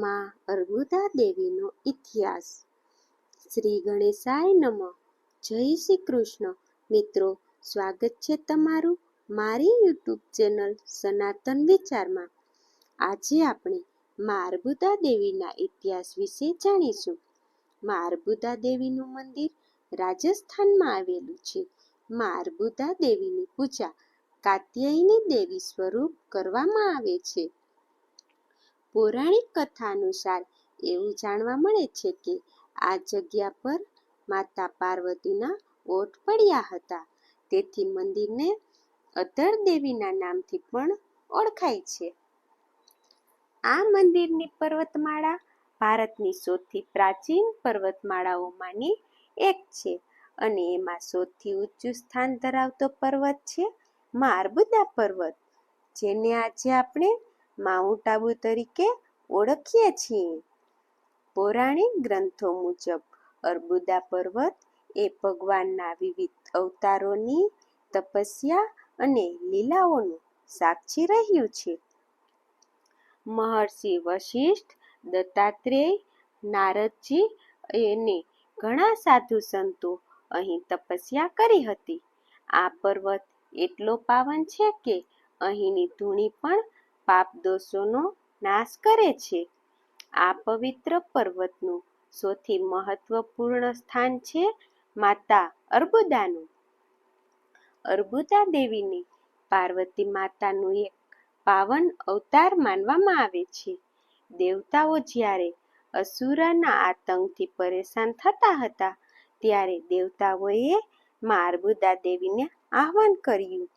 માં અર્બુદા દેવીનો ઇતિહાસ. શ્રી ગણેશાય નમઃ. જય શ્રી કૃષ્ણ. મિત્રો, સ્વાગત છે તમારું મારી યુટ્યુબ ચેનલ સનાતન વિચારમાં. આજે આપણે માં અર્બુદા દેવીના ઇતિહાસ વિશે જાણીશું. માં અર્બુદા દેવીનું મંદિર રાજસ્થાનમાં આવેલું છે. માં અર્બુદા દેવીની પૂજા કાત્યાયની દેવી સ્વરૂપ કરવામાં આવે છે. પૌરાણિક કથા અનુસાર એવું જાણવા મળે છે કે આ જગ્યા પર માતા પાર્વતીના ઓટ પડ્યા હતા. તેથી મંદિરને અધર દેવીના નામથી પણ ઓળખાય છે. આ મંદિરની પર્વતમાળા ભારતની સૌથી પ્રાચીન પર્વતમાળાઓમાંની એક છે અને એમાં સૌથી ઊંચું સ્થાન ધરાવતો પર્વત છે માં પર્વત, જેને આજે આપણે માઉન્ટ આબુ તરીકે ઓળખીએ છીએ. પૌરાણિક ગ્રંથો મુજબ, અર્બુદા પર્વત એ ભગવાનના વિવિધ અવતારોની તપસ્યા અને લીલાઓનું સાક્ષી રહ્યું છે. મહર્ષિ વશિષ્ઠ, દત્તાત્રેય, નારદજી એને ઘણા સાધુ સંતો અહીં તપસ્યા કરી હતી. આ પર્વત એટલો પાવન છે કે અહીંની ધૂણી પણ પાપ દોષોનો નાશ કરે છે. આ પવિત્ર પર્વતનું સૌથી મહત્વપૂર્ણ સ્થાન છે માતા અર્બુદાનું. અર્બુદા દેવીને પાર્વતી માતાનું એક પાવન અવતાર માનવામાં આવે છે. દેવતાઓ જ્યારે અસુરાના આતંકથી પરેશાન થતા હતા, ત્યારે દેવતાઓએ મા અર્બુદા દેવીને આહવાન કર્યું.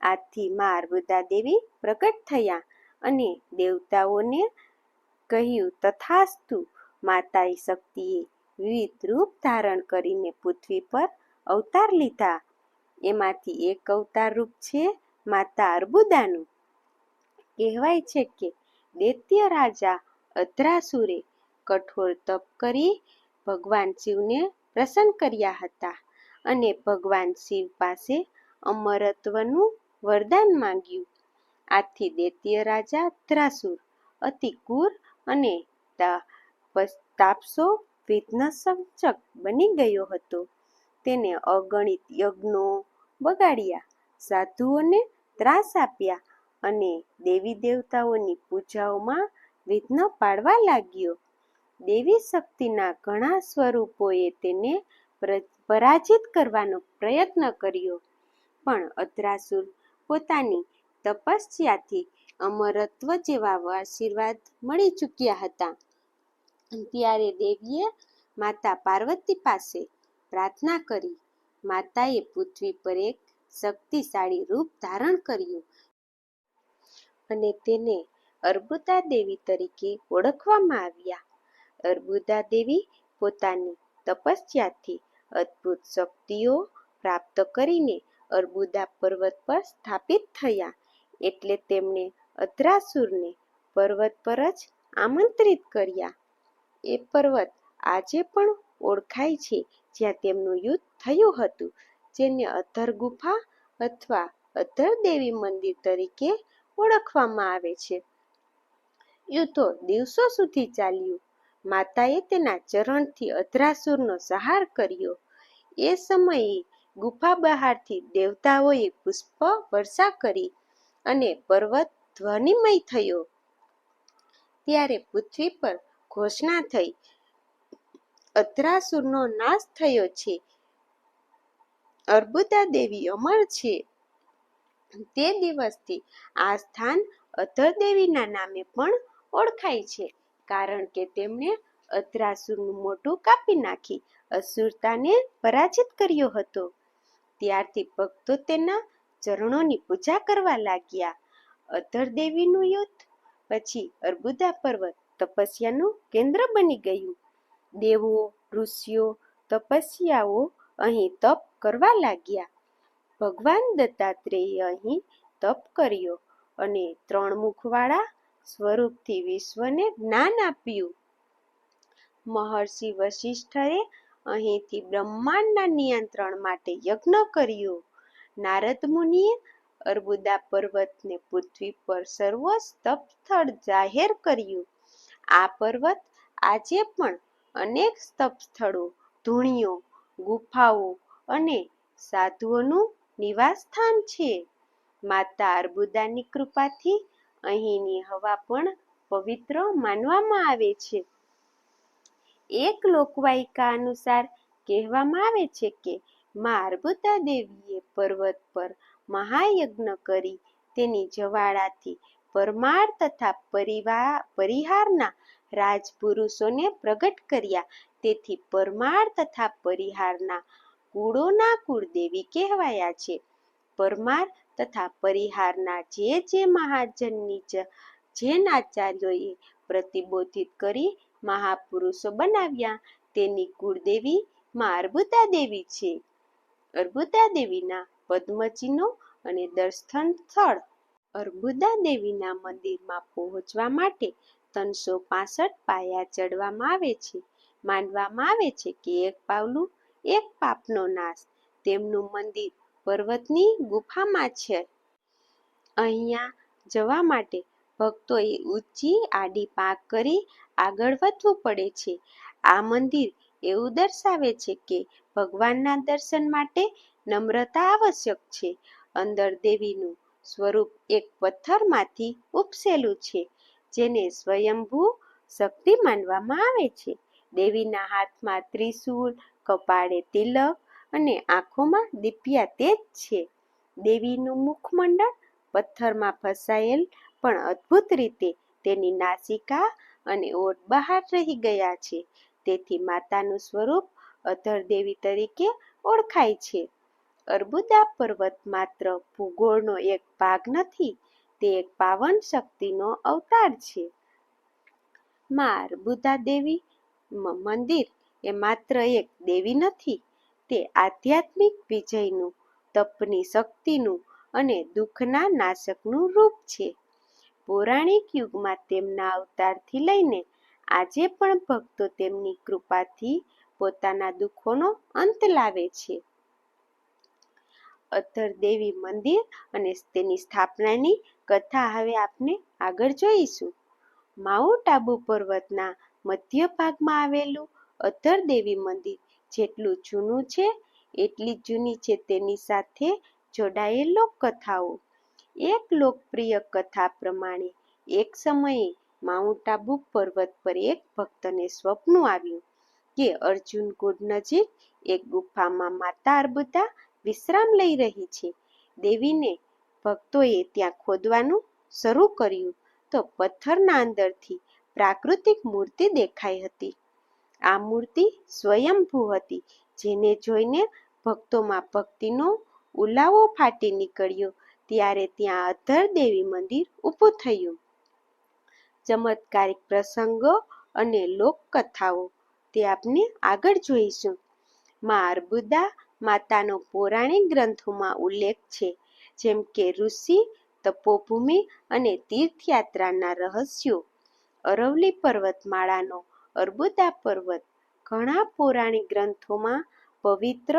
આથી મા અર્બુદા દેવી પ્રગટ થયા. અને દેવતાઓને કહ્યું, તથાસ્તુ, માતાએ શક્તિએ વિવિધ રૂપ ધારણ કરીને પૃથ્વી પર અવતાર લીધા. એમાંથી એક અવતાર રૂપ છે માતા અર્બુદાનું. કહેવાય છે કે દૈત્ય રાજા અધ્રાસુરે કઠોર તપ કરી ભગવાન શિવને પ્રસન્ન કર્યા હતા અને ભગવાન શિવ પાસે અમરત્વનું વરદાન માંગ્યું. આથી દૈત્ય રાજા ત્રાસુર અતિ ક્રૂર અને તાપસો વિઘ્નસંચક બની ગયો હતો. તેને અગણિત યજ્ઞો બગાડ્યા, સાધુઓને ત્રાસ આપ્યા અને દેવી દેવતાઓની પૂજાઓમાં વિઘ્ન પાડવા લાગ્યો. દેવી શક્તિના ઘણા સ્વરૂપોએ તેને પરાજિત કરવાનો પ્રયત્ન કર્યો. પણ અદ્રાસુર પોતાની તપસ્યાથી અમરત્વ જેવા આશીર્વાદ મળી ચૂક્યા હતા. ત્યારે દેવીએ માતા પાર્વતી પાસે પ્રાર્થના કરી. માતાએ પૃથ્વી પર એક શક્તિશાળી રૂપ ધારણ કર્યું અને તેને અર્બુદા દેવી તરીકે ઓળખવામાં આવ્યા. અર્બુદા દેવી પોતાની તપસ્યાથી અદ્ભુત શક્તિઓ પ્રાપ્ત કરીને અર્બુદા પર્વત પર સ્થાપિત થયા. એટલે તેમણે અધ્રાસુરને પર્વત પર જ આમંત્રિત કર્યા. એ પર્વત આજે પણ ઓળખાય છે, જ્યાં તેમનું યુદ્ધ થયું હતું, જેને અધર ગુફા અથવા અધર દેવી મંદિર તરીકે ઓળખવામાં આવે છે. યુદ્ધો દિવસો સુધી ચાલ્યું. માતાએ તેના ચરણથી અધરાસુરનો સહાર કર્યો. એ સમયે ગુફા બહારથી દેવતાઓએ પુષ્પ વર્ષા કરી. અને પર્વત ધ્વનિમય થયો. ત્યારે પૃથ્વી પર ઘોષણા થઈ અત્રાસુરનો નાશ થયો છે. અર્બુદા દેવી અમર છે. તે દિવસથી આ સ્થાન અધર દેવીના નામે પણ ઓળખાય છે, કારણ કે તેમણે અદ્રાસુરનું મોઢું કાપી નાખી, અસુરતાને પરાજિત કર્યો હતો. ત્યારથી ભક્તો તેના ચરણોની પૂજા કરવા લાગ્યા. અધર દેવીનું યુદ્ધ, પછી અર્બુદા પર્વત તપસ્યાનું કેન્દ્ર બની ગયું. દેવો, ઋષિઓ, તપસ્યાઓ અહીં તપ કરવા લાગ્યા. ભગવાન દત્તાત્રેયે અહીં તપ કર્યો અને ત્રણ મુખવાળા સ્વરૂપથી વિશ્વને જ્ઞાન આપ્યું. મહર્ષિ વશિષ્ઠરે અહીંથી બ્રહ્માંડના નિયંત્રણ માટે યજ્ઞ કર્યો. નારદ મુનિએ અર્બુદા પર્વતને પૃથ્વી પર સર્વોચ્ચ તપ સ્થળ જાહેર કર્યું. આ પર્વત આજે પણ અનેક સ્તપ સ્થળો, ધૂણીઓ, ગુફાઓ અને સાધુઓનું નિવાસસ્થાન છે. માતા અર્બુદાની કૃપાથી અહીંની હવા પણ પવિત્ર માનવામાં આવે છે. એક લોકવાયકા અનુસાર કહેવામાં આવે છે કે મા દેવીએ પર્વત પર મહાયજ્ઞ કરી તેની જવાળાથી પરમાર તથા પરિવા, પરિહારના રાજપુરુષોને પ્રગટ કર્યા. તેથી પરમાર તથા પરિહારના કુળોના કુળદેવી કહેવાયા છે. પરમાર તથા પરિહારના જે જે મહાજનની જૈન આચાર્યોએ પ્રતિબોધિત કરી મહાપુરુષો બનાવ્યા. તેની કુળદેવી માર્બુતા દેવી છે. અર્બુદા દેવીના પદ્મચિહ્નો અને દર્શન સ્થળ અર્બુદા દેવીના મંદિરમાં પહોંચવા માટે ત્રણસો પાસઠ પાયા ચડવામાં આવે છે. માનવામાં આવે છે કે એક પાવલું, એક પાપનો નાશ. તેમનું મંદિર પર્વતની ગુફામાં છે. અહીંયા જવા માટે ભક્તોએ ઊંચી આડી પાક કરી આગળ વધવું પડે છે. આ મંદિર એવું દર્શાવે છે કે ભગવાનના દર્શન માટે નમ્રતા આવશ્યક છે. અંદર દેવીનું સ્વરૂપ એક પથ્થરમાંથી ઉપસેલું છે, જેને સ્વયંભૂ શક્તિ માનવામાં આવે છે. દેવીના હાથમાં ત્રિશૂળ, કપાળે તિલક અને આંખોમાં દીપ્યા તેજ છે. દેવીનું મુખમંડળ પથ્થરમાં ફસાયેલ પણ અદ્ભુત રીતે તેની નાસિકા અને ઓઠ બહાર રહી ગયા છે. તેથી માતાનું સ્વરૂપ અધર દેવી તરીકે ઓળખાય છે. અર્બુદા પર્વત માત્ર ભૂગોળનો એક ભાગ નથી, તે એક પાવન શક્તિનો અવતાર છે. માં અર્બુદા દેવી મંદિર એ માત્ર એક દેવી નથી, તે આધ્યાત્મિક વિજયનું, તપની શક્તિનું અને દુઃખના નાશકનું રૂપ છે. પૌરાણિક યુગમાં તેમના અવતારથી લઈને આજે પણ ભક્તો તેમની કૃપાથી પોતાના દુઃખોનો અંત લાવે છે. અથર દેવી મંદિર અને તેની સ્થાપનાની કથા હવે આપને આગળ જોઈશું. માઉન્ટ આબુ પર્વતના મધ્ય ભાગમાં આવેલું અથર દેવી મંદિર જેટલું જૂનું છે, એટલી જૂની છે તેની સાથે જોડાયેલ લોકકથાઓ એક લોકપ્રિય કથા પ્રમાણે એક સમયે માઉન્ટ આબુ પર્વત પર એક ભક્તને સ્વપ્ન આવ્યું. કે અર્જુન કુંડ નજીક એક ગુફામાં માતા અર્બુદા વિશ્રામ લઈ રહી છે. દેવીને ભક્તોએ ત્યાં ખોદવાનું શરૂ કર્યું તો પથ્થરના અંદરથી પ્રાકૃતિક મૂર્તિ દેખાઈ હતી. આ મૂર્તિ સ્વયંભૂ હતી, જેને જોઈને ભક્તોમાં ભક્તિનો ઉલાવો ફાટી નીકળ્યો, ત્યારે ત્યાં અધર દેવી મંદિર ઊભું થયું. ચમત્કારિક પ્રસંગો અને લોકકથાઓ. તે આપને આગળ જોઈશું. માં અર્બુદા માતાનો પૌરાણિક ગ્રંથોમાં ઉલ્લેખ છે, જેમ કે ઋષિ, તપોભૂમિ અને તીર્થયાત્રાના રહસ્યો અરવલી પર્વતમાળાનો અર્બુદા પર્વત, ઘણા પૌરાણિક ગ્રંથોમાં પવિત્ર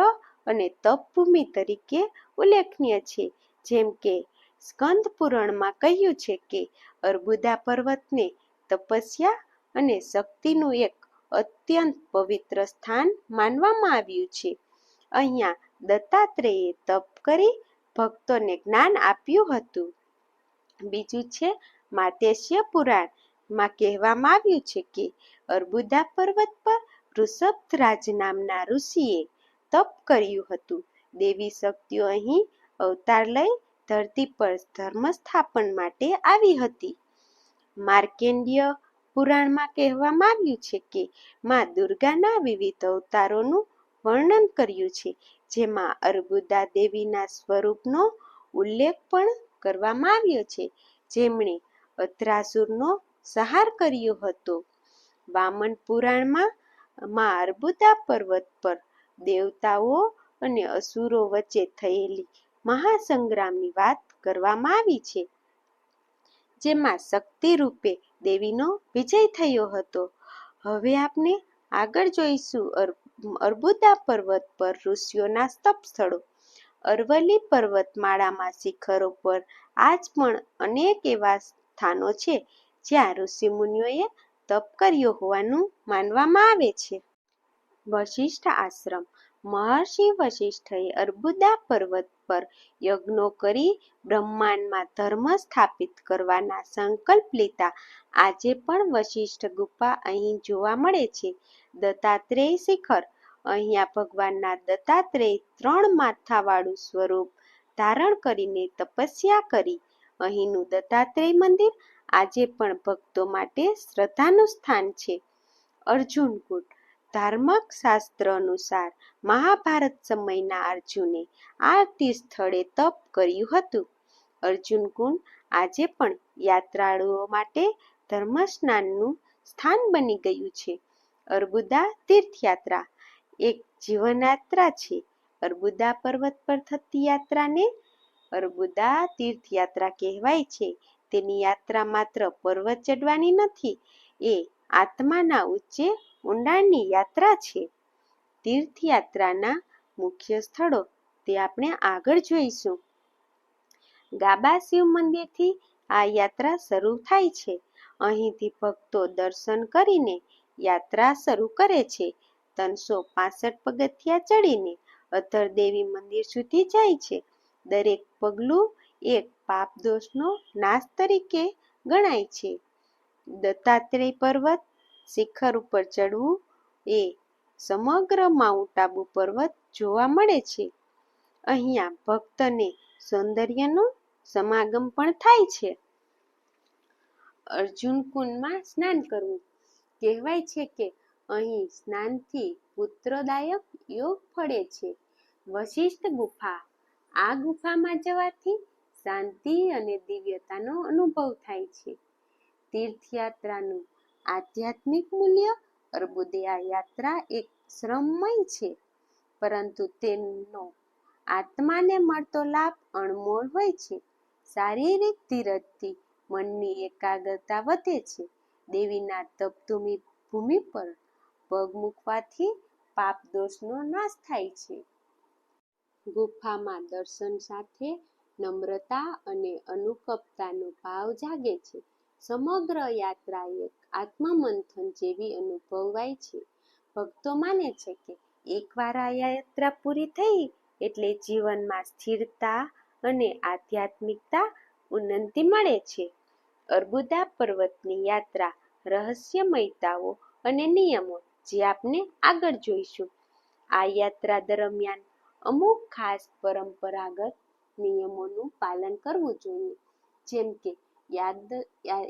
અને તપભૂમિ તરીકે ઉલ્લેખનીય છે, જેમ કે સ્કંદ પુરાણમાં કહ્યું છે કે અર્બુદા પર્વતને તપસ્યા અને શક્તિનું એક અત્યંત પવિત્ર સ્થાન માનવામાં આવ્યું છે. અહીંયા દત્તાત્રેયે તપ કરી ભક્તોને જ્ઞાન આપ્યું હતું. બીજું છે, માતેશ્ય પુરાણમાં કહેવામાં આવ્યું છે કે, અર્બુદા પર્વત પર વૃષભરાજ નામના ઋષિએ તપ કર્યું હતું. દેવી શક્તિઓ અહીં અવતાર લઈ ધરતી પર ધર્મ સ્થાપન માટે આવી હતી. માર્કેન્ડ્ય પુરાણમાં કહેવામાં આવ્યું છે કે માં દુર્ગાના વિવિધ અવતારોનું વર્ણન કર્યું છે, જેમાં અર્બુદા દેવીના સ્વરૂપનો ઉલ્લેખ પણ કરવામાં આવ્યો છે. જેમણે અત્રાસુરનો સંહાર કર્યો હતો. વામન પુરાણમાં માં અર્બુદા પર્વત પર દેવતાઓ અને અસુરો વચ્ચે થયેલી મહાસંગ્રામની વાત કરવામાં આવી છે, જેમાં શક્તિ રૂપે દેવીનો વિજય થયો હતો. હવે આપણે આગળ જોઈશું અર્બુદા પર્વત પર ઋષિઓના સ્તપ સ્થળો. અરવલ્લી પર્વતમાળામાં શિખરો પર આજ પણ અનેક એવા સ્થાનો છે, જ્યાં ઋષિમુનિઓએ તપ કર્યો હોવાનું માનવામાં આવે છે. વશિષ્ઠ આશ્રમ. મહર્ષિ વશિષ્ઠએ અર્બુદા પર્વત પર યજ્ઞો કરી બ્રહ્માંડમાં ધર્મ સ્થાપિત કરવાના સંકલ્પ લેતા આજે પણ વશિષ્ઠ ગુફા અહીં જોવા મળે છે. દત્તાત્રેય શિખર, અહીંયા ભગવાનના દત્તાત્રેય ત્રણ માથાવાળું સ્વરૂપ ધારણ કરીને તપસ્યા કરી. અહીંનું દત્તાત્રેય મંદિર આજે પણ ભક્તો માટે શ્રદ્ધાનું સ્થાન છે. અર્જુન ધાર્મિક શાસ્ત્ર અનુસાર મહાભારત સમયના અર્જુને આ તીર્થસ્થળે તપ કર્યું હતું. અર્જુન કુંડ આજે પણ યાત્રાળુઓ માટે ધર્મસ્નાનનું સ્થાન બની ગયું છે. અર્બુદા તીર્થયાત્રા એક જીવનયાત્રા છે. અર્બુદા પર્વત પર થતી યાત્રાને અર્બુદા તીર્થયાત્રા કહેવાય છે. તેની યાત્રા માત્ર પર્વત ચડવાની નથી, એ આત્માના ઊંચે ઊંડાણની યાત્રા છે. તીર્થયાત્રાના મુખ્ય સ્થળો તે આપણે આગળ જોઈશું. ગાબા શિવ મંદિરથી આ યાત્રા શરૂ થાય છે. અહીંથી ભક્તો દર્શન કરીને યાત્રા શરૂ કરે છે. ત્રણસો પાસઠ પગથિયા ચડીને અધર દેવી મંદિર સુધી જાય છે. દરેક પગલું એક પાપ દોષનો નાશ તરીકે ગણાય છે. દત્તાત્રેય પર્વત શિખર ઉપર ચડવું એ સમગ્ર માઉન્ટ આબુ પર્વત જોવા મળે છે. અહીંયા ભક્તને સૌંદર્યનો સમાગમ પણ થાય છે. અર્જુન કુંડમાં સ્નાન કરવું. કહેવાય છે કે અહીં સ્નાનથી પુત્રદાયક યોગ ફળે છે. વશિષ્ઠ ગુફા. આ ગુફામાં જવાથી શાંતિ અને દિવ્યતાનો અનુભવ થાય છે. તીર્થયાત્રાનું આધ્યાત્મિક મૂલ્ય અર્બુદિયા યાત્રા એક શ્રમમય છે, પરંતુ તેનો આત્માને મળતો લાભ અણમોલ હોય છે. શારીરિક ધીરજથી મનની એકાગ્રતા વધે છે. દેવીના તપતુમી ભૂમિ પર પગ મૂકવાથી પાપ દોષનો નાશ થાય છે. ગુફામાં દર્શન સાથે નમ્રતા અને અનુકંપતાનો ભાવ જાગે છે. સમગ્ર યાત્રા એક આત્મમંથન જેવી અનુભવાય છે. ભક્તો માને છે કે એકવાર આ યાત્રા પૂરી થઈ એટલે જીવનમાં સ્થિરતા અને આધ્યાત્મિકતા ઉન્નતિ મળે છે. અર્બુદા પર્વતની યાત્રા રહસ્યમયતાઓ અને નિયમો જે આપણે આગળ જોઈશું. આ યાત્રા દરમિયાન અમુક ખાસ પરંપરાગત નિયમોનું પાલન કરવું જોઈએ. જેમ કે યાદ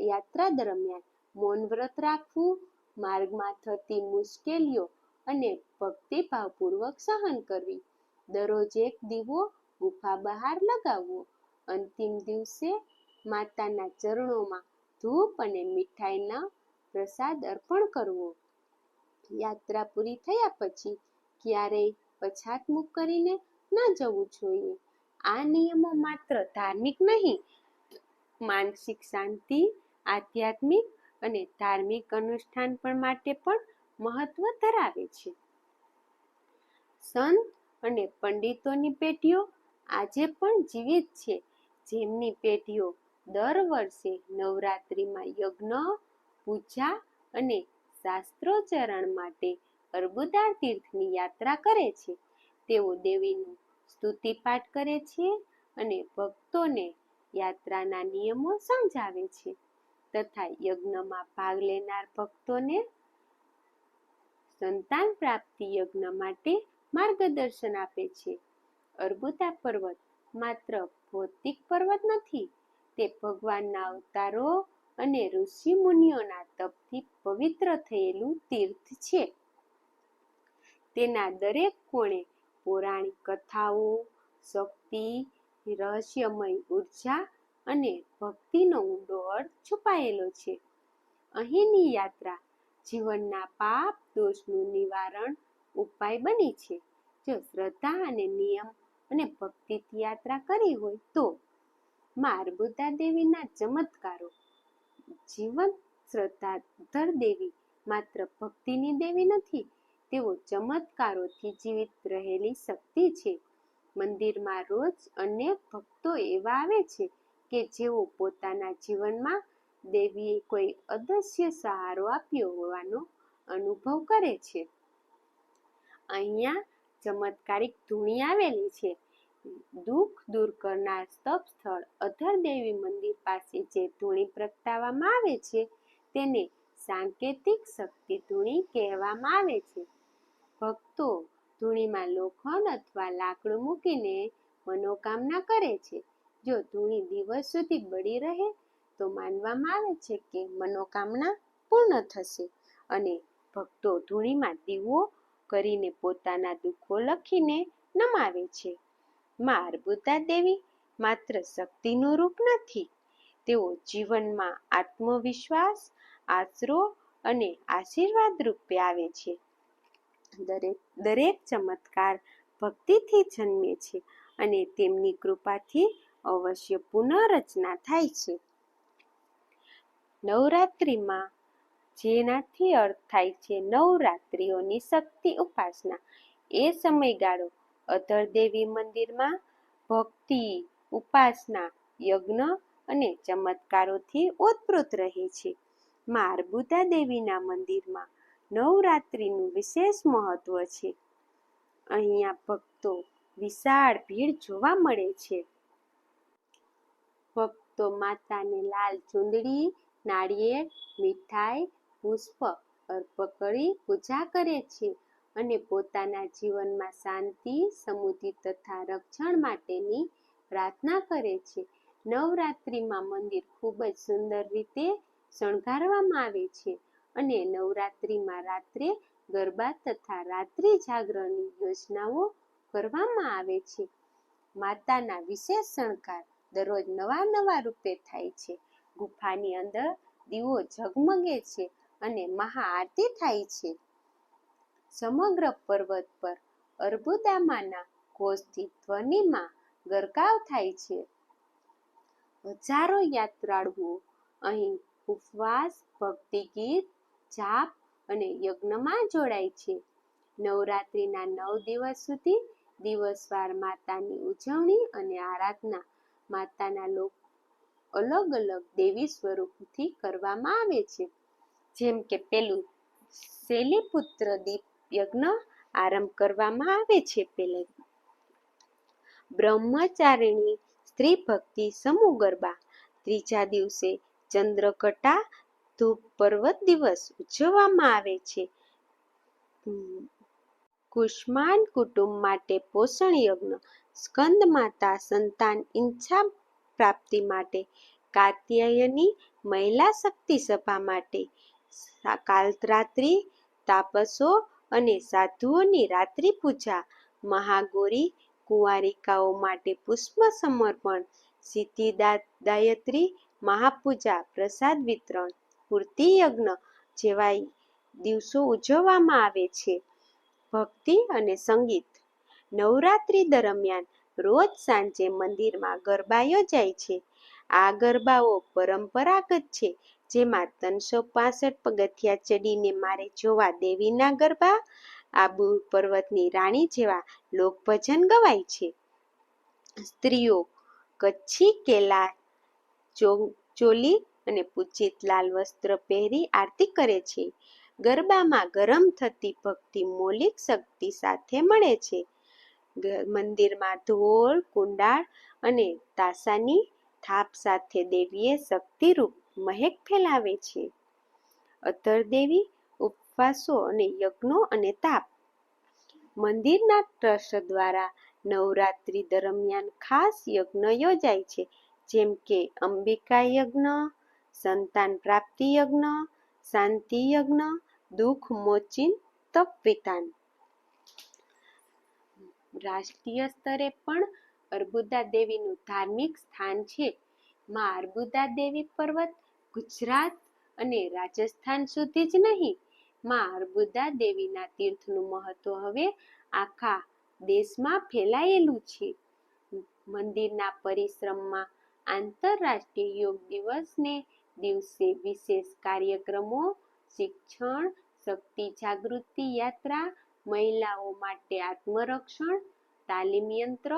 યાત્રા દરમિયાન મૌન વ્રત રાખવું, માર્ગમાં થતી મુશ્કેલીઓ અને ભક્તિભાવપૂર્વક સહન કરવી. દરરોજ એક દીવો ગુફા બહાર લગાવવો. અંતિમ દિવસે માતાના ચરણોમાં ધૂપ અને મીઠાઈના પ્રસાદ અર્પણ કરવો. યાત્રા પૂરી થયા પછી ક્યારેય પછાત મુખ કરીને ન જવું જોઈએ. આ નિયમો માત્ર ધાર્મિક નહીં, માનસિક શાંતિ, આધ્યાત્મિક અને ધાર્મિક અનુષ્ઠાન પણ માટે પણ મહત્વ ધરાવે છે. સંત અને પંડિતોની પેઢીઓ આજે પણ જીવિત છે. જેમની પેઢીઓ દર વર્ષે નવરાત્રિમાં યજ્ઞ, પૂજા અને શાસ્ત્રોચરણ માટે અર્બુદા તીર્થની યાત્રા કરે છે. તેઓ દેવીનું સ્તુતિપાઠ કરે છે અને ભક્તોને યાત્રાના નિયમો સમજાવે છે. તથા યજ્ઞમાં ભાગ લેનાર ભક્તોને સંતાન પ્રાપ્તિ યજ્ઞ માટે માર્ગદર્શન આપે છે. અર્બુદા પર્વત માત્ર ભૌતિક પર્વત નથી, તે ભગવાનના અવતારો અને ઋષિ મુનિઓના તપથી પવિત્ર થયેલું તીર્થ છે. તેના દરેક કોણે પૌરાણિક કથાઓ, શક્તિ, રહસ્યમય ઊર્જા અને ભક્તિનો ઊંડો અર્થ છુપાયેલો છે. અહીંની યાત્રા જીવનના પાપ દોષનું નિવારણ ઉપાય બની છે. જો શ્રદ્ધા અને નિયમ અને ભક્તિથી યાત્રા કરી હોય તો માં દેવીના ચમત્કારો. જીવન શ્રદ્ધા ધર દેવી માત્ર ભક્તિની દેવી નથી, તેઓ ચમત્કારોથી જીવિત રહેલી શક્તિ છે. મંદિરમાં રોજ અનેક ભક્તો એવા આવે છે કે જેઓ પોતાના જીવનમાં દેવીએ કોઈ અદશ્ય સહારો આપ્યો હોવાનો અનુભવ કરે છે. અહીંયા ચમત્કારિક ધૂણી આવેલી છે. દુઃખ દૂર કરનાર સ્તપ સ્થળ અધર દેવી મંદિર પાસે જે ધૂણી પ્રગટાવવામાં આવે છે તેને સાંકેતિક શક્તિ ધૂણી કહેવામાં આવે છે. ભક્તો ધૂણીમાં લોખંડ અથવા લાકડું મૂકીને મનોકામના કરે છે. જો ધૂણી દિવસ સુધી બળી રહે, તો માનવામાં આવે છે કે મનોકામના પૂર્ણ થશે અને ભક્તો ધૂણીમાં દીવો કરીને પોતાના દુઃખો લખીને નમાવે છે. માં અર્બુદા દેવી માત્ર શક્તિનું રૂપ નથી, તેઓ જીવનમાં આત્મવિશ્વાસ, આશરો અને આશીર્વાદ રૂપે આવે છે. દરેક દરેક ચમત્કાર ભક્તિથી જન્મે છે અને તેમની કૃપાથી અવશ્ય પુનઃરચના થાય છે. નવરાત્રિમાં જેનાથી અર્થ થાય છે નવરાત્રિઓની શક્તિ ઉપાસના. એ સમયગાળો અધર દેવી મંદિરમાં ભક્તિ, ઉપાસના, યજ્ઞ અને ચમત્કારોથી ઓતપ્રોત રહે છે. માં દેવીના મંદિરમાં નવરાત્રિનું વિશેષ મહત્વ છે. અહીંયા ભક્તો વિશાળ ભીડ જોવા મળે છે. ભક્તો માતાને લાલ ચુંદડી, નાળિયેર, મીઠાઈ, પુષ્પ અર્પ કરી પૂજા કરે છે અને પોતાના જીવનમાં શાંતિ, સમૃદ્ધિ તથા રક્ષણ માટેની પ્રાર્થના કરે છે. નવરાત્રિમાં મંદિર ખૂબ જ સુંદર રીતે શણગારવામાં આવે છે અને નવરાત્રિમાં રાત્રે ગરબા તથા રાત્રિ જાગરણની યોજનાઓ કરવામાં આવે છે. માતાના વિશેષ શણગાર દરરોજ નવા નવા રૂપે થાય છે. ગુફાની અંદર દીવો ઝગમગે છે અને મહાઆરતી થાય છે. સમગ્ર પર્વત પર અર્બુદામાના ઘોષથી ધ્વનિમાં ગરકાવ થાય છે. હજારો યાત્રાળુઓ અહીં ઉપવાસ ભક્તિ ગીત જાપ અને યજ્ઞમાં જોડાય છે. નવરાત્રિના નવ દિવસ સુધી દિવસવાર માતાની ઉજવણી અને આરાધના માતાના લોક અલગ અલગ દેવી સ્વરૂપથી કરવામાં આવે છે. જેમ કે પેલું શૈલીપુત્ર દીપ યજ્ઞ આરંભ કરવામાં આવે છે પેલે. બ્રહ્મચારિણી સ્ત્રી ભક્તિ સમૂહ ગરબા. ત્રીજા દિવસે ચંદ્રકટા ધૂપ પર્વત દિવસ ઉજવવામાં આવે છે. કુષ્માંડ કુટુંબ માટે પોષણ યજ્ઞ સ્કંદ માતા સંતાન ઈચ્છા પ્રાપ્તિ માટે, કાત્યાયની મહિલા શક્તિ સભા માટે કાલરાત્રિ, તાપસો અને સાધુઓની રાત્રિ પૂજા, મહાગૌરી, કુંવારિકાઓ માટે પુષ્પ સમર્પણ સિદ્ધિદાયત્રી મહાપૂજા, પ્રસાદ વિતરણ, પૂર્તિ યજ્ઞ જેવા દિવસો ઉજવવામાં આવે છે. ભક્તિ અને સંગીત નવરાત્રી દરમિયાન રોજ સાંજે મંદિરમાં ગરબા યોજાય છે. આ ગરબાઓ પરંપરાગત છે, જેમાં ત્રણસો પાસઠ પગથિયા ચડીને મારે જોવા દેવીના ગરબા, આબુ પર્વતની રાણી જેવા લોકભજન ગવાય છે. સ્ત્રીઓ કચ્છી, કેલા ચોલી અને પૂજિત લાલ વસ્ત્ર પહેરી આરતી કરે છે. ગરબામાં ગરમ થતી ભક્તિ મૌલિક શક્તિ સાથે મળે છે. મંદિરમાં ઢોલ કુંડાળ અને તાસાની થાપ સાથે દેવીએ શક્તિરૂપ મહેક ફેલાવે છે. અતર દેવી ઉપવાસો અને યજ્ઞો અને તાપ. મંદિરના ટ્રસ્ટ દ્વારા નવરાત્રી દરમિયાન ખાસ યજ્ઞ યોજાય છે, જેમ કે અંબિકા યજ્ઞ, સંતાન પ્રાપ્તિ યજ્ઞ, શાંતિ યજ્ઞ, દુઃખ મોચિન તપ વિધાન રાષ્ટ્રીય સ્તરે પણ અર્બુદા દેવીનું ધાર્મિક સ્થાન છે. માં અર્બુદા દેવી પર્વત ગુજરાત અને રાજસ્થાન સુધી જ નહીં, માં અર્બુદા દેવીના તીર્થનું મહત્વ હવે આખા દેશમાં ફેલાયેલું છે. મંદિરના પરિશ્રમમાં આંતરરાષ્ટ્રીય યોગ દિવસને દિવસે વિશેષ કાર્યક્રમો, શિક્ષણ, શક્તિ જાગૃતિ યાત્રા મહિલાઓ માટે આત્મરક્ષણ, તાલીમ યંત્ર,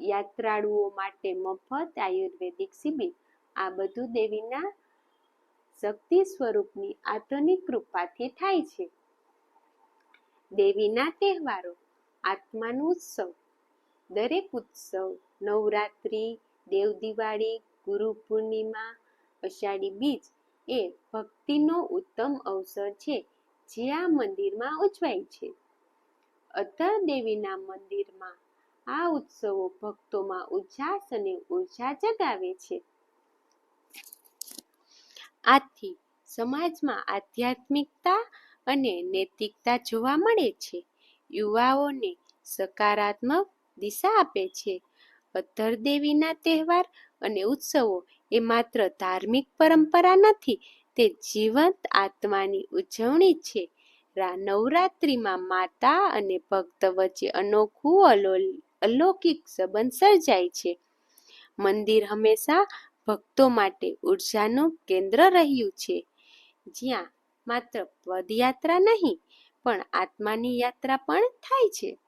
યાત્રાળુઓ માટે મફત આયુર્વેદિક શિબિર. આ બધું દેવીના શક્તિ સ્વરૂપની આધુનિક કૃપાથી થાય છે. દેવીના તહેવારો આત્માનો ઉત્સવ દરેક ઉત્સવ, નવરાત્રિ, દેવ દિવાળી, ગુરુ પૂર્ણિમા, અષાઢી બીજ એ ભક્તિનો ઉત્તમ અવસર છે. જે આ મંદિરમાં ઉજવાય છે. અધર દેવીના મંદિરમાં આ ઉત્સવો ભક્તોમાં ઉજાસ અને ઊર્જા જગાવે છે. આથી સમાજમાં આધ્યાત્મિકતા અને નૈતિકતા જોવા મળે છે. યુવાઓને સકારાત્મક દિશા આપે છે. અધર દેવીના તહેવાર અને ઉત્સવો એ માત્ર ધાર્મિક પરંપરા નથી તે જીવંત આત્માની ઉજવણી છે. નવરાત્રિમાં માતા અને ભક્ત વચ્ચે અનોખું અલો- અલૌકિક સંબંધ સર્જાય છે. મંદિર હંમેશા ભક્તો માટે ઉર્જાનું કેન્દ્ર રહ્યું છે. જ્યાં માત્ર પદયાત્રા નહીં, પણ આત્માની યાત્રા પણ થાય છે.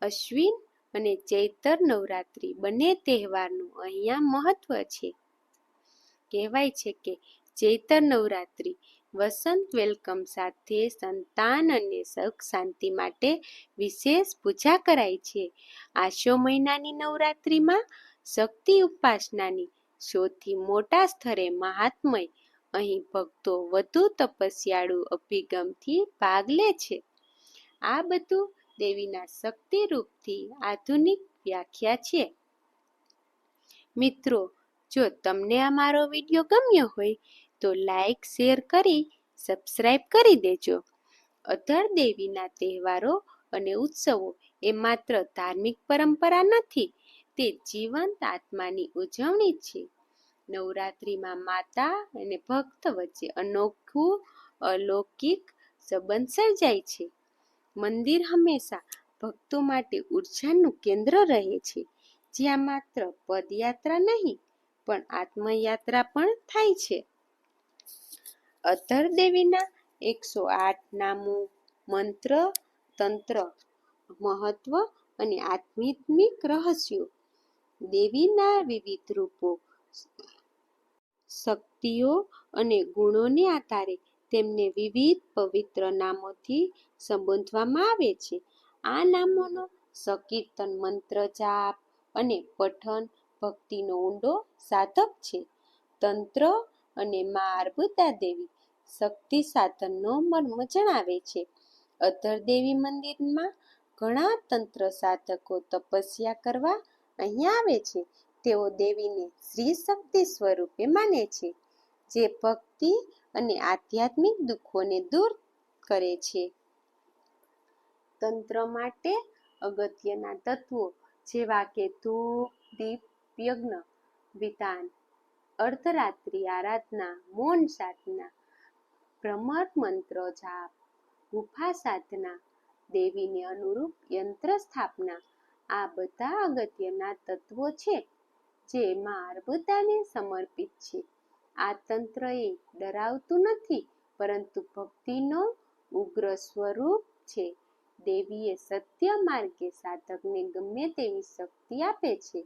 અશ્વિન અને ચૈતર નવરાત્રિ બંને તહેવારનું અહીંયા મહત્વ છે. કહેવાય છે કે ચૈતર નવરાત્રિ વસંત વેલકમ સાથે સંતાન અને સુખ શાંતિ માટે વિશેષ પૂજા કરાય છે. આશો મહિનાની નવરાત્રિમાં શક્તિ ઉપાસનાની સૌથી મોટા સ્તરે મહાત્મય અહીં ભક્તો વધુ તપસ્યાળુ અભિગમથી ભાગ લે છે. આ બધું દેવીના શક્તિ રૂપથી આધુનિક વ્યાખ્યા છે. મિત્રો જો તમને આ મારો વીડિયો ગમ્યો હોય, તો લાઈક, શેર કરી સબસ્ક્રાઈબ કરી દેજો. અધર દેવીના તહેવારો અને ઉત્સવો એ માત્ર ધાર્મિક પરંપરા નથી, તે જીવંત આત્માની ઉજવણી છે. નવરાત્રિમાં માતા અને ભક્ત વચ્ચે અનોખું અલૌકિક સંબંધ સર્જાય છે. મંદિર હંમેશા ભક્તો માટે ઉર્જાનું કેન્દ્ર રહે છે, જ્યાં માત્ર પદયાત્રા નહીં પણ આત્મયાત્રા પણ થાય છે. અથર દેવીના એકસો આઠ નામો મંત્ર, તંત્ર, મહત્વ અને આધ્યાત્મિક રહસ્યો દેવીના વિવિધ રૂપો, શક્તિઓ અને ગુણોને આધારે તેમને વિવિધ પવિત્ર નામોથી સંબોધવામાં આવે છે. આ નામોનો સંકીર્તન મંત્ર જાપ અને પઠન ભક્તિનો ઊંડો સાધક છે. તંત્ર અને મા અર્બુદા દેવી શક્તિ સાધનનો મર્મ જણાવે છે. અધર દેવી મંદિરમાં ઘણા તંત્ર સાધકો તપસ્યા કરવા અહીંયા આવે છે. તેઓ દેવીને શ્રી શક્તિ સ્વરૂપે માને છે, જે ભક્તિ અને આધ્યાત્મિક દુઃખોને દૂર કરે છે. તંત્ર માટે અગત્યના તત્વો જેવા કે ધૂપ, દીપ યજ્ઞ વિધાન અર્ધરાત્રિ આરાધના મૌન સાધના ભ્રમર મંત્ર જાપ ગુફા સાધના દેવીને અનુરૂપ યંત્ર સ્થાપના આ બધા અગત્યના તત્વો છે જે માં અર્બુદાને સમર્પિત છે. આ તંત્ર એ ડરાવતું નથી, પરંતુ ભક્તિનો ઉગ્ર સ્વરૂપ છે. દેવીએ સત્ય માર્ગે સાધકને ગમે તેવી શક્તિ આપે છે.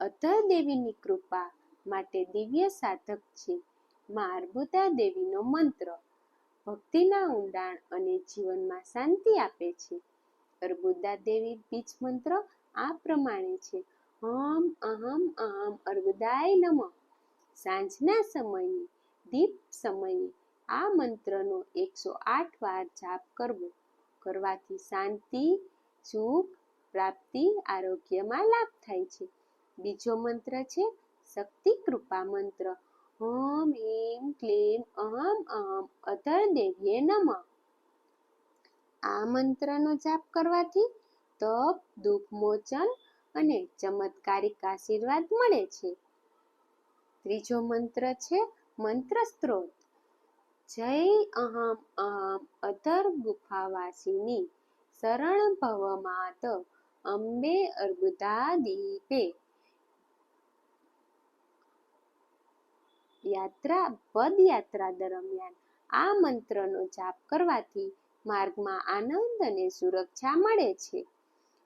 અધર દેવીની કૃપા માટે દિવ્ય સાધક છે. માં અર્બુદા દેવીનો મંત્ર ભક્તિના ઊંડાણ અને જીવનમાં શાંતિ આપે છે. અર્બુદા દેવી બીજ મંત્ર આ પ્રમાણે છે. હમ અહમ અહમ અર્બુદાય નમ. સાંજના સમયે, દીપ સમયે આ મંત્રનો એકસો આઠ વાર જાપ કરવો. કરવાથી શાંતિ, સુખ, પ્રાપ્તિ, આરોગ્યમાં લાભ થાય છે. બીજો મંત્ર છે શક્તિ કૃપા મંત્ર. હમ એમ ક્લીમ અહમ અહમ અધર દેવીએ નમ. આ મંત્રનો જાપ કરવાથી તપ, દુઃખ, મોચન અને ચમત્કારિક આશીર્વાદ મળે છે. ત્રીજો મંત્ર છે મંત્ર સ્ત્રોત. જય અહમ અહમ અધર ગુફાવાસીની શરણ ભવ માત. અંબે અર્બુદા દીપે. યાત્રા, પદયાત્રા દરમિયાન આ મંત્રનો જાપ કરવાથી માર્ગમાં આનંદ અને સુરક્ષા મળે છે.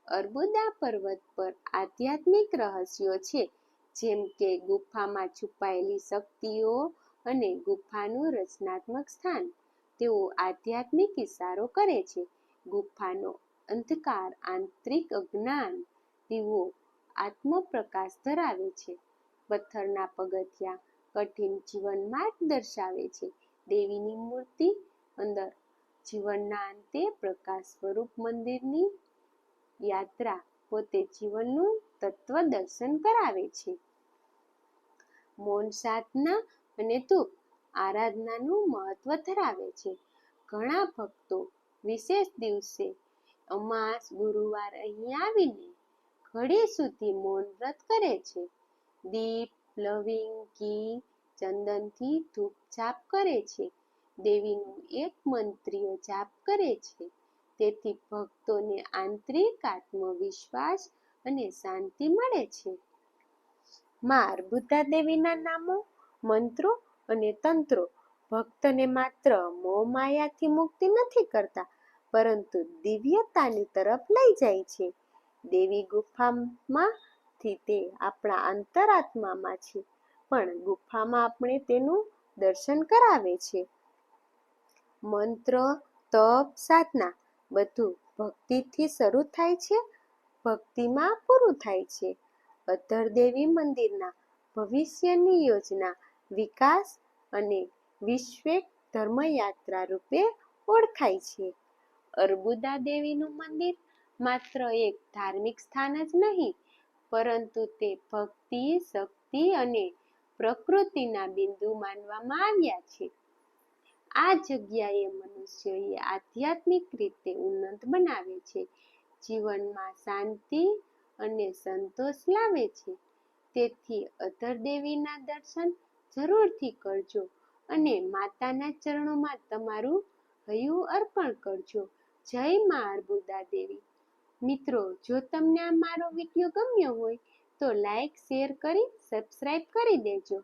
અર્બુદા પર્વત પર આધ્યાત્મિક રહસ્યો છે, જેમ કે ગુફામાં છુપાયેલી શક્તિઓ અને ગુફાનું રચનાત્મક સ્થાન. તેઓ આધ્યાત્મિક ઇશારો કરે છે. ગુફાનો અંધકાર, આંતરિક અજ્ઞાન દીવો આત્મપ્રકાશ ધરાવે છે. પથ્થરના પગથિયા કઠિન જીવન માર્ગ દર્શાવે છે. દેવીની મૂર્તિ અંદર જીવનના અંતે પ્રકાશ સ્વરૂપ મંદિરની યાત્રા પોતે જીવનનું તત્વ દર્શન કરાવે છે. મૌન સાધના અને ધૂપ આરાધનાનું મહત્વ ધરાવે છે. ઘણા ભક્તો વિશેષ દિવસે અમાસ, ગુરુવાર અહીં આવીને ઘડી સુધી મૌન વ્રત કરે છે. દીપ લવિંગ ચંદનથી ધૂપ જાપ કરે છે. દેવીનું એક મંત્રીઓ જાપ કરે છે. તેથી ભક્તોને આંતરિક આત્મવિશ્વાસ અને શાંતિ મળે છે. માર બુદ્ધા દેવીના નામો, મંત્રો અને તંત્રો ભક્તને માત્ર મોહમાયાથી મુક્તિ નથી કરતા, પરંતુ દિવ્યતાની તરફ લઈ જાય છે. દેવી ગુફામાંથી તે આપણા અંતરાત્મામાં છે. પણ ગુફામાં આપણે તેનું દર્શન કરાવે છે. મંત્ર, તપ, સાધના બધું ભક્તિથી શરૂ થાય છે. ભક્તિમાં પૂરું થાય છે. અધર દેવી મંદિરના ભવિષ્યની યોજના વિકાસ અને વિશ્વેક ધર્મયાત્રા રૂપે ઓળખાય છે. અર્બુદા દેવીનું મંદિર માત્ર એક ધાર્મિક સ્થાન જ નહીં પરંતુ તે ભક્તિ, શક્તિ અને પ્રકૃતિના બિંદુ માનવામાં આવ્યા છે. આ જગ્યાએ મનુષ્યએ આધ્યાત્મિક રીતે ઉન્નત બનાવે છે. જીવનમાં શાંતિ અને સંતોષ લાવે છે. તેથી અધર દેવીના દર્શન જરૂરથી કરજો અને માતાના ચરણોમાં તમારું હૈયું અર્પણ કરજો. જય મા અર્બુદા દેવી. મિત્રો, જો તમને આ મારો વીડિયો ગમ્યો હોય તો લાઈક શેર કરી સબસ્ક્રાઈબ કરી દેજો.